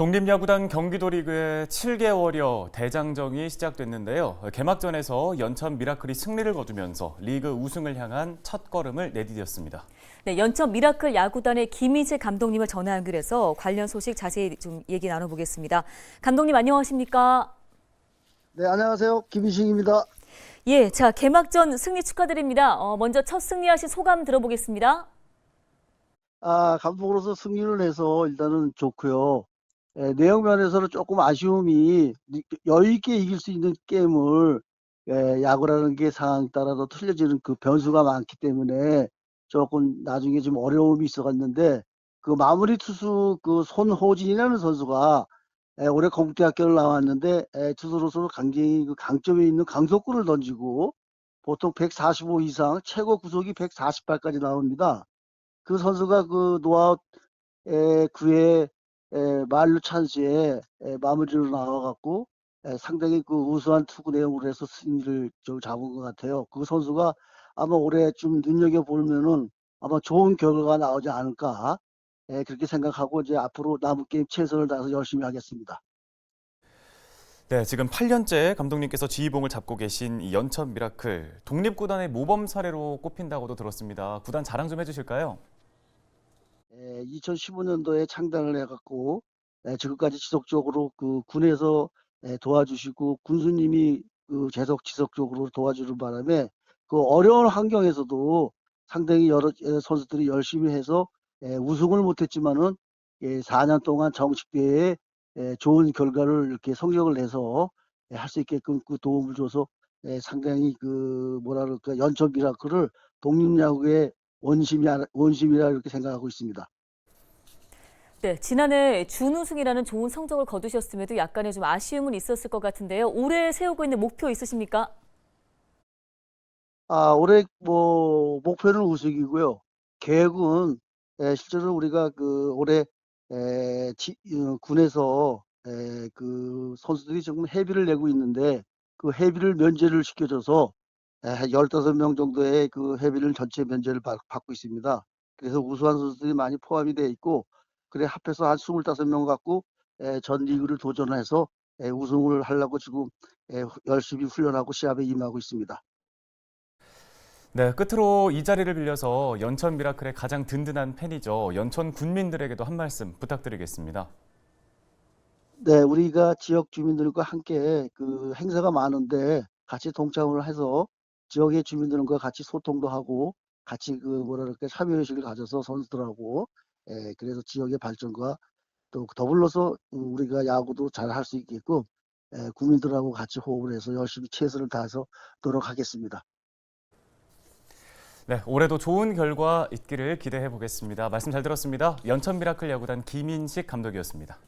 독립야구단 경기도 리그의 7개월여 대장정이 시작됐는데요. 개막전에서 연천 미라클이 승리를 거두면서 리그 우승을 향한 첫 걸음을 내디뎠습니다. 네, 연천 미라클 야구단의 김희재 감독님을 전화 연결해서 관련 소식 자세히 좀 얘기 나눠보겠습니다. 감독님 안녕하십니까? 네, 안녕하세요. 김희식입니다. 예, 자 개막전 승리 축하드립니다. 어, 먼저 첫 승리하신 소감 들어보겠습니다. 아, 감독으로서 승리를 해서 일단은 좋고요. 예, 내용 면에서는 조금 아쉬움이 여유 있게 이길 수 있는 게임을 예, 야구라는 게 상황에 따라서 틀려지는 그 변수가 많기 때문에 조금 나중에 좀 어려움이 있어갔는데 그 마무리 투수 그 손호진이라는 선수가 예, 올해 건국대학교를 나왔는데 예, 투수로서 굉장히 그 강점이 있는 강속구를 던지고 보통 145 이상 최고 구속이 148까지 나옵니다. 그 선수가 그 노아웃 에, 9회 에, 말루 찬스에 에, 마무리로 나와갖고 에, 상당히 그 우수한 투구 내용으로 해서 승리를 좀 잡은 것 같아요. 그 선수가 아마 올해 좀 눈여겨보면은 아마 좋은 결과가 나오지 않을까 에, 그렇게 생각하고 이제 앞으로 남은 게임 최선을 다해서 열심히 하겠습니다. 네, 지금 8년째 감독님께서 지휘봉을 잡고 계신 이 연천 미라클 독립구단의 모범 사례로 꼽힌다고도 들었습니다. 구단 자랑 좀 해주실까요? 2015년도에 창단을 해갖고 에, 지금까지 지속적으로 그 군에서 에, 도와주시고 군수님이 그 계속 지속적으로 도와주는 바람에 그 어려운 환경에서도 상당히 여러 에, 선수들이 열심히 해서 에, 우승을 못했지만은 예, 4년 동안 정식대회에 에, 좋은 결과를 이렇게 성적을 내서 할 수 있게끔 그 도움을 줘서 에, 상당히 그 뭐라 그럴까 연천 미라클을 독립야구의 원심이 원심이라 이렇게 생각하고 있습니다. 네, 지난해 준우승이라는 좋은 성적을 거두셨음에도 약간의 좀 아쉬움은 있었을 것 같은데요. 올해 세우고 있는 목표 있으십니까? 아, 올해 뭐 목표는 우승이고요. 계획은 에, 실제로 우리가 그 올해 에, 지, 어, 군에서 에, 그 선수들이 지금 회비를 내고 있는데 그 회비를 면제를 시켜줘서 에, 15명 정도의 그 회비를 전체 면제를 받, 받고 있습니다. 그래서 우수한 선수들이 많이 포함이 되어 있고 그래 합해서 한 25명 갖고 에, 전 리그를 도전해서 에, 우승을 하려고 지금 에, 열심히 훈련하고 시합에 임하고 있습니다. 네, 끝으로 이 자리를 빌려서 연천 미라클의 가장 든든한 팬이죠. 연천 군민들에게도 한 말씀 부탁드리겠습니다. 네, 우리가 지역 주민들과 함께 그 행사가 많은데 같이 동참을 해서 지역의 주민들과 같이 소통도 하고 같이 그 뭐랄까 참여의식을 가져서 선수들하고 예, 그래서 지역의 발전과 또 더불어서 우리가 야구도 잘 할 수 있게끔 예, 국민들하고 같이 호흡을 해서 열심히 최선을 다해서 노력하겠습니다. 네, 올해도 좋은 결과 있기를 기대해 보겠습니다. 말씀 잘 들었습니다. 연천 미라클 야구단 김인식 감독이었습니다.